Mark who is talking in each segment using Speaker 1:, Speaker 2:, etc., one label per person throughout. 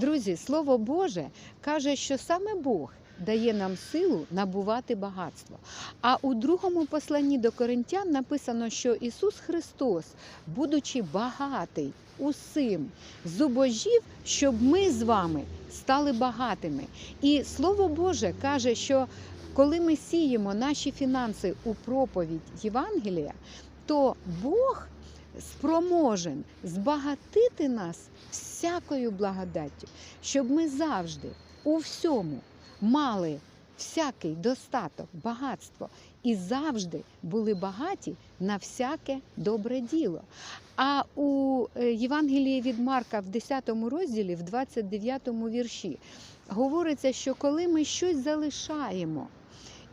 Speaker 1: Друзі, Слово Боже каже, що саме Бог дає нам силу набувати багатство. А у другому посланні до Коринтян написано, що Ісус Христос, будучи багатий усім, зубожів, щоб ми з вами стали багатими. І Слово Боже каже, що коли ми сіємо наші фінанси у проповідь Євангелія, то Бог спроможен збагатити нас всякою благодаттю, щоб ми завжди у всьому мали всякий достаток, багатство і завжди були багаті на всяке добре діло. А у е, Євангелії від Марка в 10 розділі, в 29 вірші, говориться, що коли ми щось залишаємо,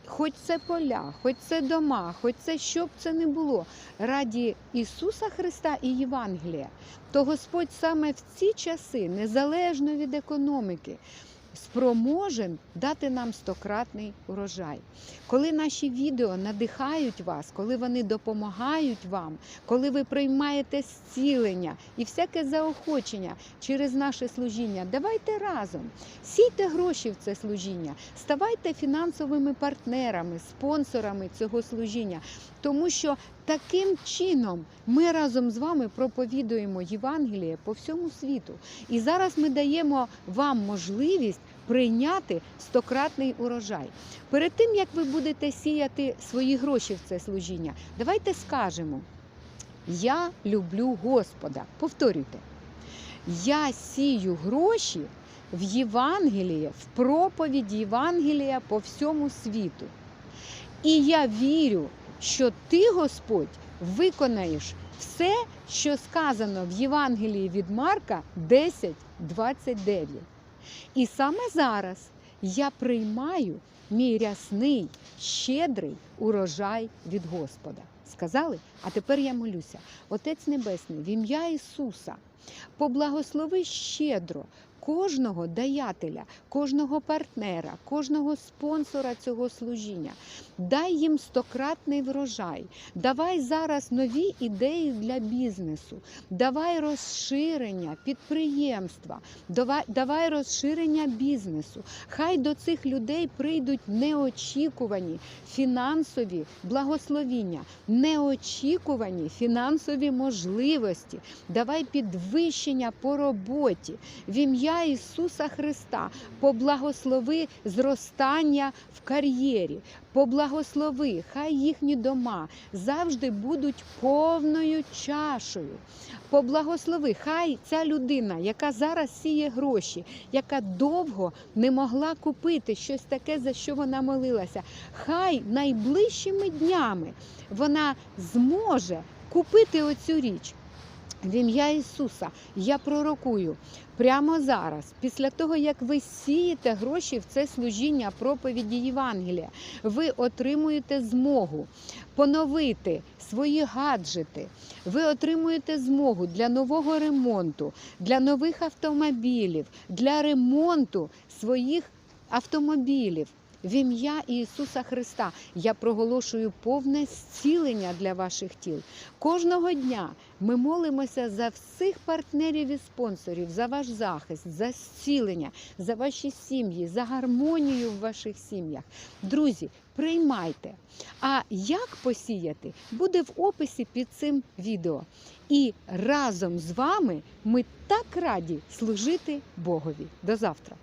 Speaker 1: хоч це поля, хоч це дома, хоч це що б це не було, раді Ісуса Христа і Євангелія, то Господь саме в ці часи, незалежно від економіки, спроможен дати нам стократний урожай. Коли наші відео надихають вас, коли вони допомагають вам, коли ви приймаєте зцілення і всяке заохочення через наше служіння, давайте разом. Сійте гроші в це служіння, ставайте фінансовими партнерами, спонсорами цього служіння, тому що таким чином ми разом з вами проповідуємо Євангеліє по всьому світу. І зараз ми даємо вам можливість прийняти стократний урожай. Перед тим як ви будете сіяти свої гроші в це служіння, давайте скажемо: Я люблю Господа. Повторюйте. Я сію гроші в Євангеліє, в проповідь Євангелія по всьому світу. І я вірю, що ти, Господь, виконаєш все, що сказано в Євангелії від Марка 10, 29. І саме зараз я приймаю мій рясний, щедрий урожай від Господа. Сказали? А тепер я молюся. Отець Небесний, в ім'я Ісуса, поблагослови щедро кожного даятеля, кожного партнера, кожного спонсора цього служіння. Дай їм стократний врожай. Давай зараз нові ідеї для бізнесу. Давай розширення підприємства, давай, розширення бізнесу. Хай до цих людей прийдуть неочікувані фінансові благословіння, неочікувані фінансові можливості. Давай підвищення по роботі. В Ісуса Христа поблагослови зростання в кар'єрі. Поблагослови, хай їхні дома завжди будуть повною чашею. Поблагослови, хай ця людина, яка зараз сіє гроші, яка довго не могла купити щось таке, за що вона молилася, хай найближчими днями вона зможе купити оцю річ. В ім'я Ісуса я пророкую прямо зараз, після того, як ви сієте гроші в це служіння проповіді Євангелія, ви отримуєте змогу поновити свої гаджети. Ви отримуєте змогу для нового ремонту, для нових автомобілів, для ремонту своїх автомобілів. В ім'я Ісуса Христа я проголошую повне зцілення для ваших тіл. Кожного дня ми молимося за всіх партнерів і спонсорів, за ваш захист, за зцілення, за ваші сім'ї, за гармонію в ваших сім'ях. Друзі, приймайте. А як посіяти, буде в описі під цим відео. І разом з вами ми так раді служити Богові. До завтра!